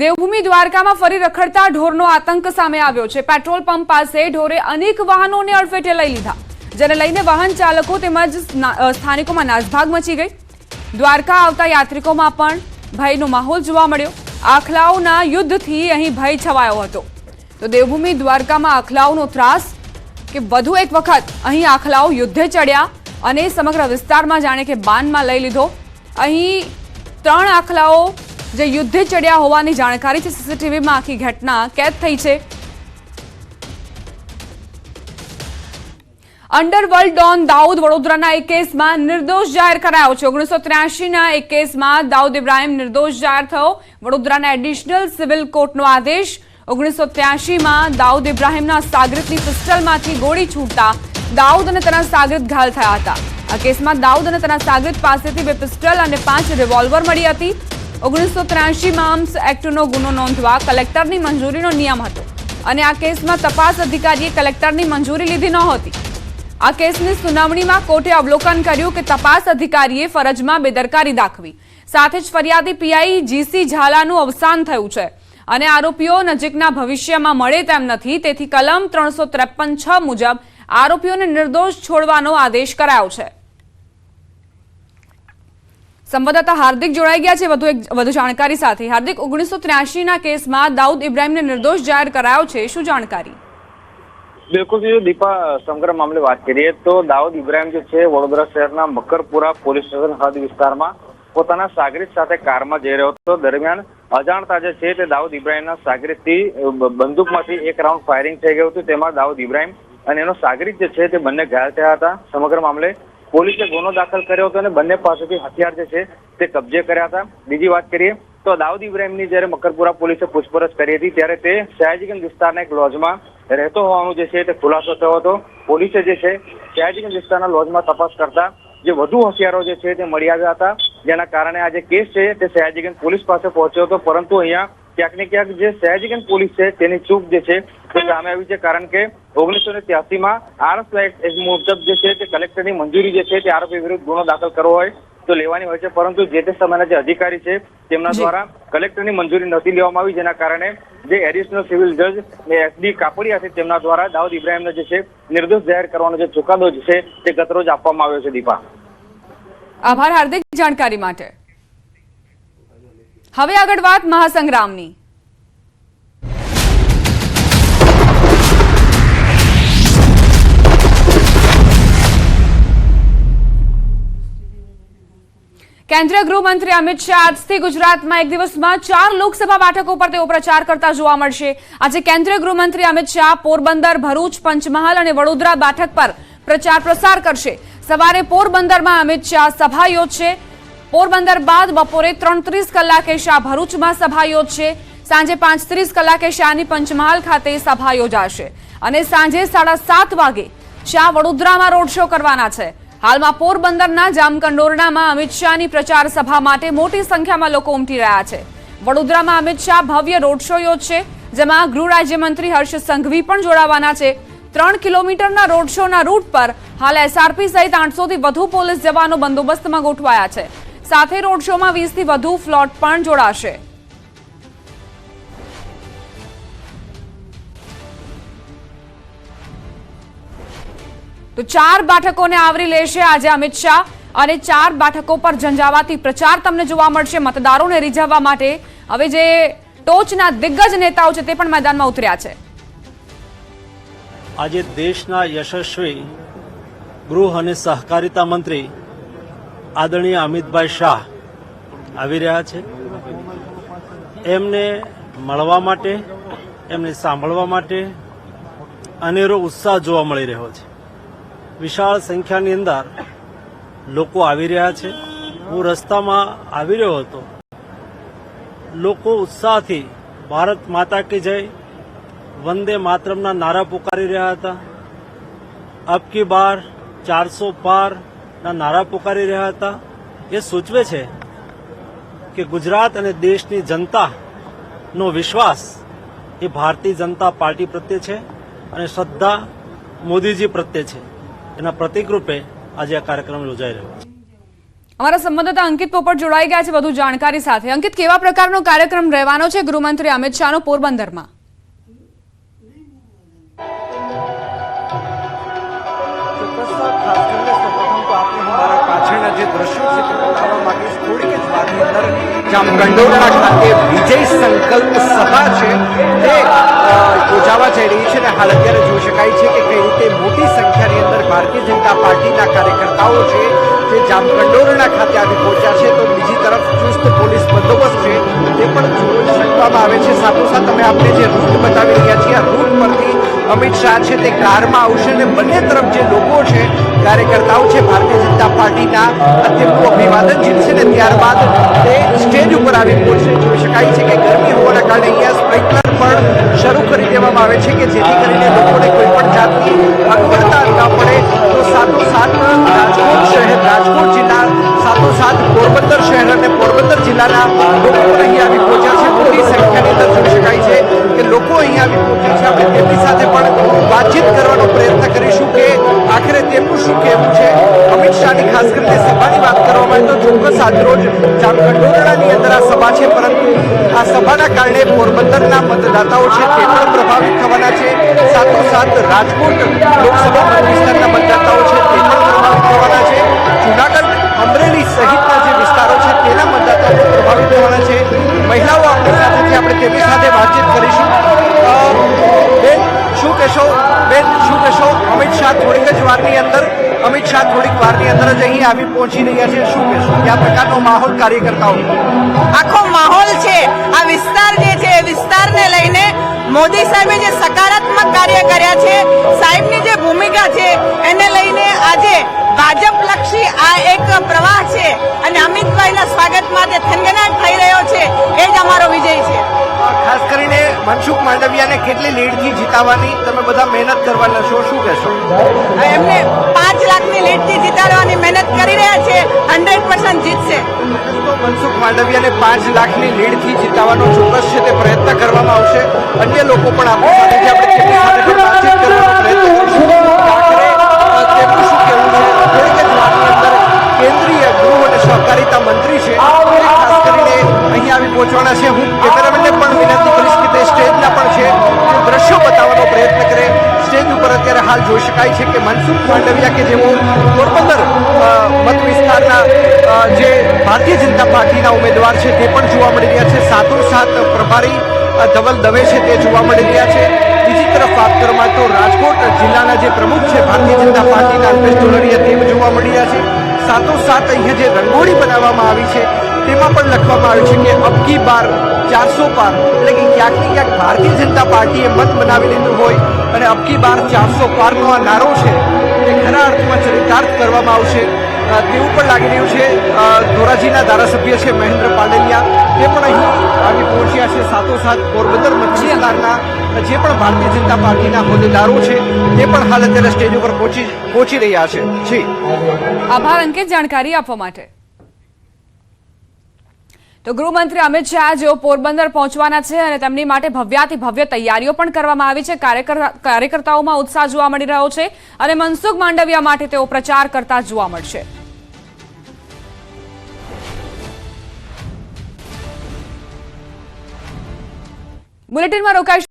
દેવભૂમિ દ્વારકામાં ફરી રખડતા ઢોરનો આતંક સામે આવ્યો છે. પેટ્રોલ પંપ પાસે ઢોરે અનેક વાહનોને અડફેટે લઈ લીધા, જેને લઈને વાહન ચાલકો તેમજ સ્થાનિકોમાં નાસભાગ મચી ગઈ. દ્વારકા આવતા યાત્રિકોમાં પણ ભયનો માહોલ જોવા મળ્યો. આખલાઓના યુદ્ધથી અહીં ભય છવાયો હતો. તો દેવભૂમિ દ્વારકામાં આખલાઓનો ત્રાસ કે વધુ એક વખત અહીં આખલાઓ યુદ્ધે ચડ્યા અને સમગ્ર વિસ્તારમાં જાણે કે બાનમાં લઈ લીધો. અહીં ત્રણ આખલાઓ જે યુદ્ધે ચડ્યા હોવાની જાણકારી છે. સીસીટીવીમાં આખી ઘટના કેદ થઈ છે. અંડરવર્લ્ડ ડોન દાઉદ વડોદરાના એક કેસમાં નિર્દોષ જાહેર કરાયો છે. ઓગણીસો ત્ર્યાસીના એક કેસમાં દાઉદ ઇબ્રાહિમ નિર્દોષ જાહેર થયો. વડોદરાના એડિશનલ સિવિલ કોર્ટનો આદેશ ઓગણીસો ત્ર્યાસીમાં દાઉદ ઇબ્રાહિમના સાગરિતની પિસ્ટલમાંથી ગોળી છૂટતા દાઉદ અને તેના સાગરિત ઘાયલ થયા હતા. આ કેસમાં દાઉદ અને તેના સાગરિત પાસેથી બે પિસ્ટલ અને પાંચ રિવોલ્વર મળી હતી. ઓગણીસો ત્ર્યાસીમાં આર્મ્સ એક્ટનો ગુનો નોંધવા કલેક્ટરની મંજૂરીનો નિયમ હતો અને આ કેસમાં તપાસ અધિકારીએ કલેક્ટરની મંજૂરી લીધી નહોતી. આ કેસની સુનાવણીમાં કોર્ટે અવલોકન કર્યું કે તપાસ અધિકારીએ ફરજમાં બેદરકારી દાખવી, સાથે જ ફરિયાદી પીઆઈ જીસી ઝાલાનું અવસાન થયું છે અને આરોપીઓ નજીકના ભવિષ્યમાં મળે તેમ નથી, તેથી કલમ ત્રણસો ત્રેપન છ મુજબ આરોપીઓને નિર્દોષ છોડવાનો આદેશ કરાયો છે. સંવાદદાતા હાર્દિક જોડાઈ ગયા છે. વધુ એક, વધુ જાણકારી સાથે. હાર્દિક, ઓગણીસો ત્ર્યાસીના કેસમાં દાઉદ ઇબ્રાહીમને નિર્દોષ જાહેર કરાયો છે. શું જાણકારી? બિલકુલ દીપા, સમગ્ર મામલે વાત કરીએ તો દાઉદ ઇબ્રાહીમ જે છે, વડોદરા શહેરના મકરપુરા પોલીસ સ્ટેશન હદ વિસ્તારમાં પોતાના સાગરીત સાથે કારમાં જઈ રહ્યો હતો. દરમિયાન અજાણતા જે છે તે દાઉદ ઇબ્રાહીમના સાગરીતથી બંદૂકમાંથી એક રાઉન્ડ ફાયરિંગ થઈ ગયું હતું. તેમાં દાઉદ ઇબ્રાહીમ અને એનો સાગરીત જે છે તે બંને ઘાયલ થયા હતા. સમગ્ર મામલે પોલીસે ગુનો દાખલ કર્યો હતો અને બંને પાસેથી હથિયાર જે છે તે કબજે કર્યા હતા. બીજી વાત કરીએ તો દાઉદ ઇબ્રાહીમની જ્યારે મકરપુરા પોલીસે પૂછપરછ કરી હતી, ત્યારે તે સયાજીગંજ વિસ્તારના એક લોજમાં રહેતો હોવાનું જે છે તે ખુલાસો થયો હતો. પોલીસે જે છે સયાજીગંજ વિસ્તારના લોજમાં તપાસ કરતા જે વધુ હથિયારો જે છે તે મળી આવ્યા હતા, જેના કારણે આ જે કેસ છે તે સયાજીગંજ પોલીસ પાસે પહોંચ્યો હતો. પરંતુ અહીંયા ક્યાંક ને ક્યાંક જે સયાજીગંજ પોલીસ છે તેની ચૂક જે છે તે સામે આવી છે, કારણ કે ઓગણીસો ને ત્યાસીમાં આરસ એક્ટ મુજબ જે છે તે કલેક્ટરની મંજૂરી જે છે તે આરોપી વિરુદ્ધ ગુનો દાખલ કરવો હોય તો લેવાની હોય છે પરંતુ જે તે સમયના જે અધિકારી છે તેમના. દ્વારા કલેક્ટરની મંજૂરી નથી લેવામાં આવી જેના કારણે જે એડિશનલ સિવિલ જજ એસડી કાપડિયા છે તેમના દ્વારા દાઉદ ઇબ્રાહિમ જે છે નિર્દોષ જાહેર કરવાનો જે ચુકાદો જે છે તે ગતરોજ આપવામાં આવ્યો છે દીપા. આભાર હાર્દિક જાણકારી માટે. હવે આગળ વાત મહાસંગ્રામની. કેન્દ્રીય ગૃહમંત્રી અમિત શાહ આજથી ગુજરાતમાં એક દિવસમાં ચાર લોકસભા બેઠકો પર તેઓ પ્રચાર કરતા જોવા મળશે. આજે કેન્દ્રીય ગૃહમંત્રી અમિત શાહ પોરબંદર, ભરૂચ, પંચમહાલ અને વડોદરા બેઠક પર પ્રચાર પ્રસાર કરશે. સવારે પોરબંદરમાં અમિત શાહ સભા યોજશે. પોરબંદર બાદ બપોરે ત્રણ કલાકે શાહ ભરૂચમાં સભા યોજશે. સાંજે પાંચ કલાકે શાહની પંચમહાલ ખાતે સભા યોજાશે. અને સાંજે સાડા સાત વાગે શાહ વડોદરામાં રોડ શો કરવાના છે. હાલમાં પોરબંદરના જામકંડોરણામાં અમિત શાહની પ્રચાર સભા માટે મોટી સંખ્યામાં લોકો ઉમટી રહ્યા છે. વડોદરામાં અમિત શાહ ભવ્ય રોડ શો યોજશે, જેમાં ગૃહ રાજ્યમંત્રી હર્ષ સંઘવી પણ જોડાવાના છે. ત્રણ કિલોમીટરના રોડ શોના રૂટ પર હાલ એસઆરપી સહિત આઠસોથી વધુ પોલીસ જવાનો બંદોબસ્તમાં ગોઠવાયા છે. સાથે રોડ શોમાં વીસથી વધુ ફ્લોટ પણ જોડાશે. તો ચાર બેઠકોને આવરી લેશે આજે અમિત શાહ અને ચાર બેઠકો પર ઝંઝાવાતી પ્રચાર તમને જોવા મળશે મતદારોને રીઝવવા માટે. હવે જે ટોચના દિગ્ગજ નેતાઓ છે તે પણ મેદાનમાં ઉતર્યા છે. આજે દેશના યશસ્વી ગૃહ અને સહકારિતા મંત્રી આદરણીય અમિતભાઈ શાહ આવી રહ્યા છે. એમને મળવા માટે, એમને સાંભળવા માટે અનેરો ઉત્સાહ જોવા મળી રહ્યો છે. વિશાળ સંખ્યાની અંદર લોકો આવી રહ્યા છે. હું રસ્તામાં આવી રહ્યો હતો. લોકો ઉત્સાહથી ભારત માતા કે જય, વંદે માતરમના નારા પુકારી રહ્યા હતા. અબ કી બાર ચારસો પારના નારા પુકારી રહ્યા હતા. એ સૂચવે છે કે ગુજરાત અને દેશની જનતાનો વિશ્વાસ એ ભારતીય જનતા પાર્ટી પ્રત્યે છે અને શ્રદ્ધા મોદીજી પ્રત્યે છે. એના પ્રતિકરૂપે આજે આ કાર્યક્રમ યોજાઈ રહ્યો છે. અમારા સંવાદદાતા અંકિત પોપટ જોડાઈ ગયા છે વધુ જાણકારી સાથે. અંકિત કેવા પ્રકારનો કાર્યક્રમ રહેવાનો છે? ગૃહમંત્રી અમિત શાહનો પોરબંદરમાં. જે દ્રશ્યો છે તે બતાવવા માંગીશ. થોડીક જ વાતની અંદર જામકંડોરણા ખાતે વિજય સંકલ્પ સભા છે તે યોજાવા જઈ રહી છે અને હાલ અત્યારે જોઈ શકાય છે કે કઈ રીતે મોટી સંખ્યાની અંદર ભારતીય જનતા પાર્ટીના કાર્યકર્તાઓ છે તે જામકંડોરણા ખાતે આવી પહોંચ્યા છે. તો બીજી તરફ ચુસ્ત પોલીસ બંદોબસ્ત છે તે પણ જોઈ શકવામાં આવે છે. સાથોસાથ અમે આપણે જે રૂટ બતાવી રહ્યા છીએ, આ રૂટ પરથી અમિત શાહ છે, તે કારમાં આવશે અને બંને તરફ જે લોકો છે, કાર્યકર્તાઓ છે, ભારતીય જનતા પાર્ટીના તેમનું અભિવાદન જીતશે ને ત્યારબાદ તે સ્ટેજ ઉપર આવી પહોંચશે જોઈ શકાય છે કે ગરમી હોવાના કારણે અહીંયા સ્પ્રિંકલર તેમની સાથે પણ વાતચીત કરવાનો પ્રયત્ન કરીશું કે આખરે તેમનું શું કહેવું છે? અમિત શાહની ખાસ કરીને સભાની વાત કરવામાં તો ચોક્કસ આજરોજ જામકંડોરણાની અંદર આ સભા છે, પરંતુ આ સભાના કારણે પોરબંદરના મતદાતાઓ છે, તે પણ પ્રભાવિત થવાના છે. સાથોસાથ રાજકોટ લોકસભા વિસ્તારના મતદાતાઓ છે, તે પણ પ્રભાવિત થવાના છે. જુનાગઢ અમરેલી સહિતના જે વિસ્તારો છે, તેના મતદાતાઓ પ્રભાવિત થવાના છે. મહિલાઓ આપણી સાથે આપણે તેમની સાથે વાતચીત કરીશું. બેન, શું કહેશો? બેન, શું કહેશો? અમિત શાહ થોડીક જ વારની અંદર, અમિત શાહ થોડીક વારની અંદર જ અહીં આવી પહોંચી રહ્યા છે. શું કહેશો? કયા પ્રકારનો માહોલ કાર્યકર્તાઓ. આખો માહોલ છે. આ વિસ્તાર જે છે, એ વિસ્તારને લઈને મોદી સાહેબે જે સકારાત્મક કાર્ય કર્યા છે, સાહેબની જે ભૂમિકા છે, એને લઈને આજે ભાજપ લક્ષી આ એક પ્રવાહ છે અને અમિતભાઈના સ્વાગત માટે થનગનાટ થઈ રહ્યો છે, એ જ અમારો વિજય છે. ખાસ કરીને મનસુખ માંડવિયાને કેટલી લીડથી જીતાવાની તમે બધા મહેનત કરવાના છો શું કહેશો? એમને પાંચ લાખની લીડથી જીતાડવાની મહેનત કરી રહ્યા છે હંડ્રેડ પર્સન્ટ જીતશે. મનસુખ માંડવિયાને પાંચ લાખની લીડથી જીતાવાનો ચોક્કસ છે તે પ્રયત્ન કરવામાં આવશે. અન્ય લોકો પણ આપણી સાથે આપણે વાતચીત કરવાનો પ્રયત્ન જ અંદર કેન્દ્રીય ગૃહ અને સહકારિતા મંત્રી છે ખાસ કરીને અહીં આવી પહોંચવાના છે. હું હાલ જોઈ શકાય છે કે મનસુખ માંડવિયા કે જેઓ પોરબંદર મત વિસ્તારના જે ભારતીય જનતા પાર્ટીના ઉમેદવાર છે તે પણ જોવા મળી રહ્યા છે. સાથોસાથ પ્રભારી ધવલ દવે છે તે જોવા મળી રહ્યા છે. બીજી તરફ વાત કરવામાં તો રાજકોટ જિલ્લાના જે પ્રમુખ છે ભારતીય જનતા પાર્ટીના અલ્પેશ ટોલરિયા તે જોવા મળી રહ્યા છે. સાથોસાથ અહીંયા જે રંગોળી બનાવવામાં આવી છે તેમાં પણ લખવામાં આવ્યું છે કે અબકી બાર ચારસો પાર. એટલે કે ક્યાંક ક્યાંક ભારતીય જનતા પાર્ટીએ મત બનાવી લીધું હોય અને અબકી બાર ચારસો પારનો આ નારો છે એ ખરા અર્થમાં ચરિતાર્થ કરવામાં આવશે. તેવું પણ લાગી રહ્યું છે. ધોરાજીના ધારાસભ્ય છે મહેન્દ્ર પાડલિયા. તે પણ અહીં આવી પહોંચ્યા છે સાથોસાથ પોરબંદર મચ્છી વિસ્તારના જે પણ ભારતીય જનતા પાર્ટીના હોદ્દેદારો છે, તે પણ હાલ અત્યારે સ્ટેજ ઉપર પહોંચી પહોંચી રહ્યા છે. જી. આભાર અંકે જાણકારી આપવા માટે. તો ગૃહમંત્રી અમિત શાહ જેઓ પોરબંદર પહોંચવાના છે અને તેમની માટે ભવ્યાથી ભવ્ય તૈયારીઓ પણ કરવામાં આવી છે. કાર્યકર- કાર્યકર્તાઓમાં ઉત્સાહ જોવા મળી રહ્યો છે અને મનસુખ માંડવિયા માટે તેઓ પ્રચાર કરતા જોવા મળશે. બુલેટિનમાં રોકાઈશું.